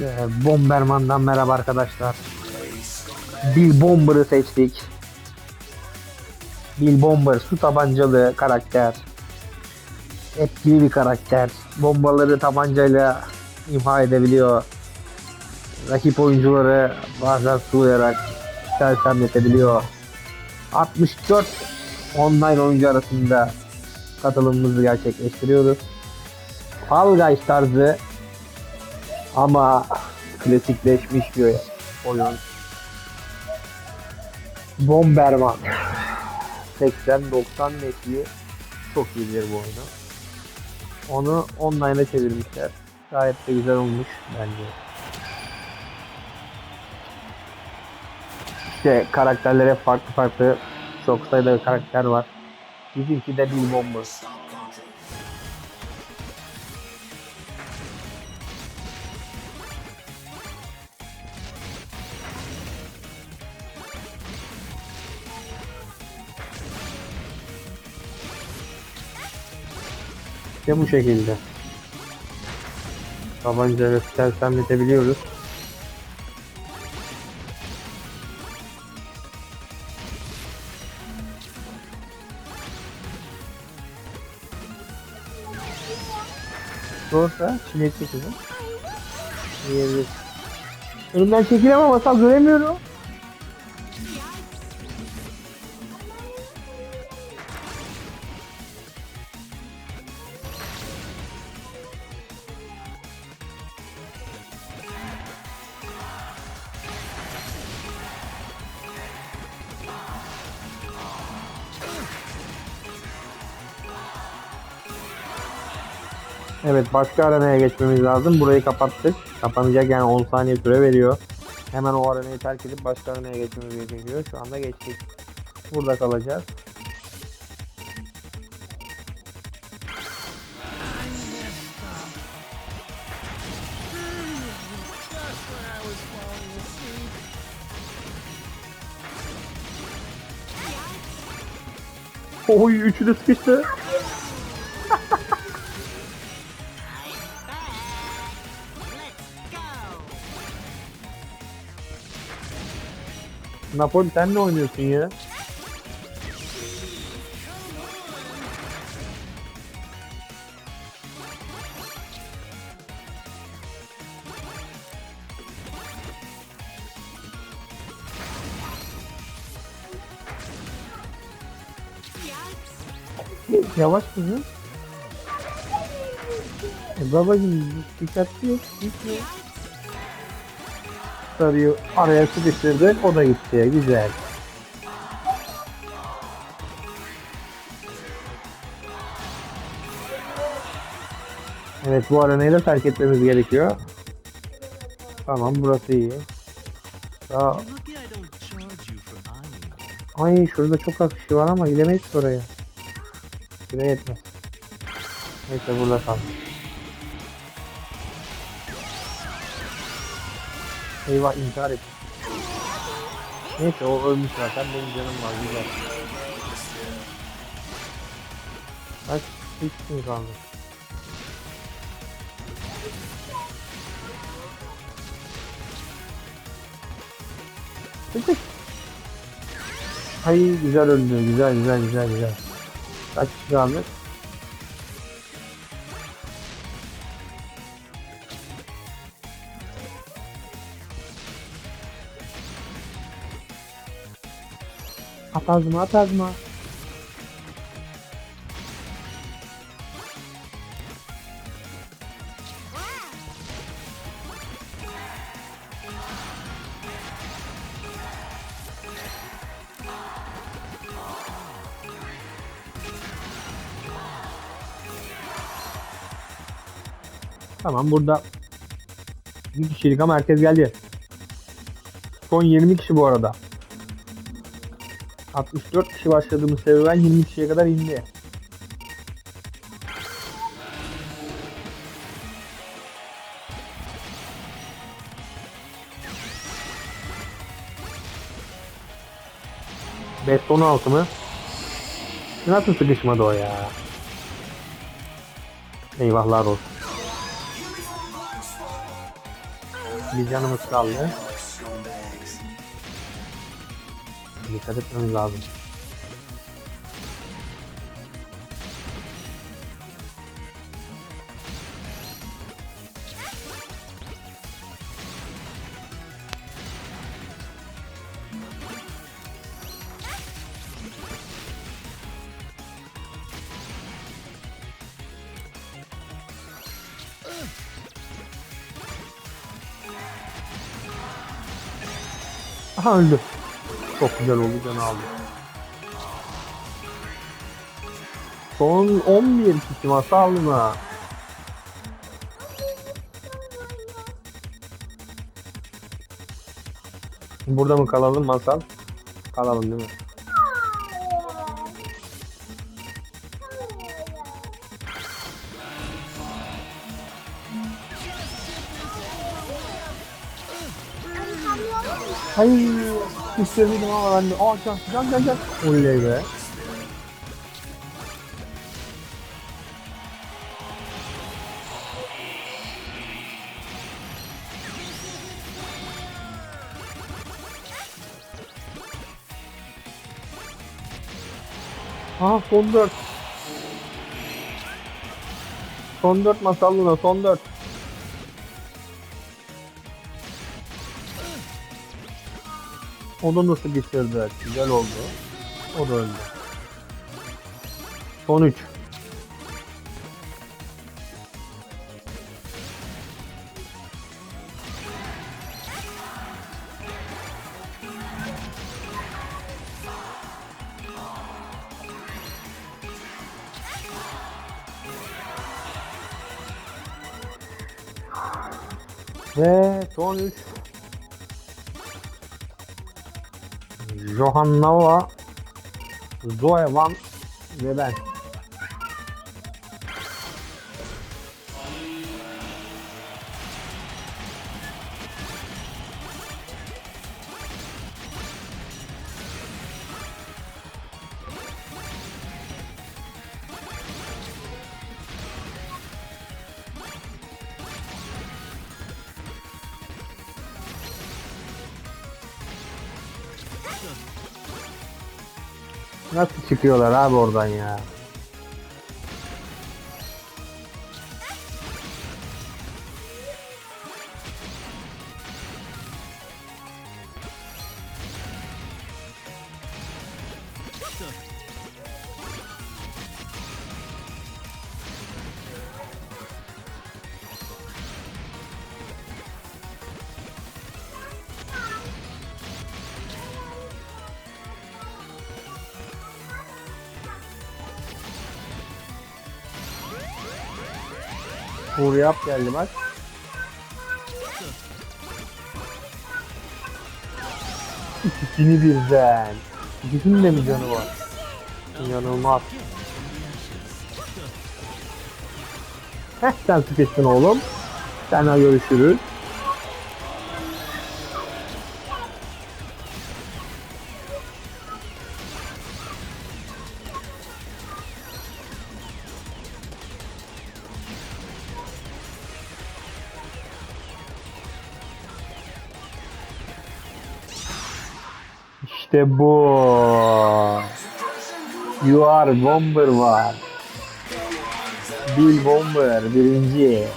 Ee, Bomberman'dan merhaba arkadaşlar. Bill Bomber'ı seçtik. Bill Bomber su tabancalı karakter. Etkili bir karakter. Bombaları tabancayla imha edebiliyor. Rakip oyuncuları bazen sulayarak sersemletebiliyor. 64 online oyuncu arasında katılımımızı gerçekleştiriyoruz. Fall Guys tarzı ama klasikleşmiş bir oyun. Bomberman. 80-90 netliği çok iyidir bu oyunu. Onu online'a çevirmişler. Gayet de güzel olmuş bence. İşte karakterlere farklı farklı çok sayıda karakter var. Bizimki de Bill Bomber. İşte bu şekilde. Tabancayla sersemletebiliyoruz. Doğrusa çilekli kızım. Yiyebiliriz. Önümden çekilemem masal göremiyorum. Evet başka arenaya geçmemiz lazım. Burayı kapattık. Kapanacak yani 10 saniye süre veriyor. Hemen o arenayı terk edip başka arenaya geçmemiz gerekiyor. Şu anda geçtik. Burada kalacağız. Oy üçü de sıkıştı. Napoli sen ne oynuyorsun ya? Yavaş kızım. E babacım dikkatli yok. Gitmiyor. Sarıyı araya sıkıştırdık. O da gitti. Güzel. Evet bu arenayı da terk etmemiz gerekiyor. Tamam burası iyi. Eyeing. ay şurada çok az kişi var ama gidemeyiz oraya. Süre yetmez. Neyse burada kaldı. Eyvah intihar etmiş. Neyse o ölmüş zaten benim canım var güzel. Kaç hiç kim kaldı? Tık. Ay güzel öldü güzel güzel güzel güzel. Kaç kişi kaldı? At ağzıma at ağzıma. Tamam burada bir kişilik ama herkes geldi. Son 20 kişi bu arada. 64 kişi başladığımız serüven 20 kişiye kadar indi. Best 16 mı? Nasıl sıkışmadı o ya? Eyvahlar olsun. Bir canımız kaldı. Dikkat etmemiz lazım. Aha öldü. Çok güzel oldu canı aldı. Son 11 kişi masal mı? Burada mı kalalım masal? Kalalım değil mi? Hayır. İstemedim ama ben de. Aa can can can can. Oley be. Aa son 4. Son 4 masallına son 4. O da nasıl bitirdi? Güzel oldu. O da öldü. Son 3. Ve son 3. Johan Nava, Zoe Van ve ben. Nasıl çıkıyorlar abi oradan ya? Uğur yap geldi bak. İkisini birden. İkisinin de mi canı var? İnanılmaz. Heh sen sıkıştın oğlum. Sana görüşürüz. İşte bu. You are Bomber var. Bill Bomber birinci.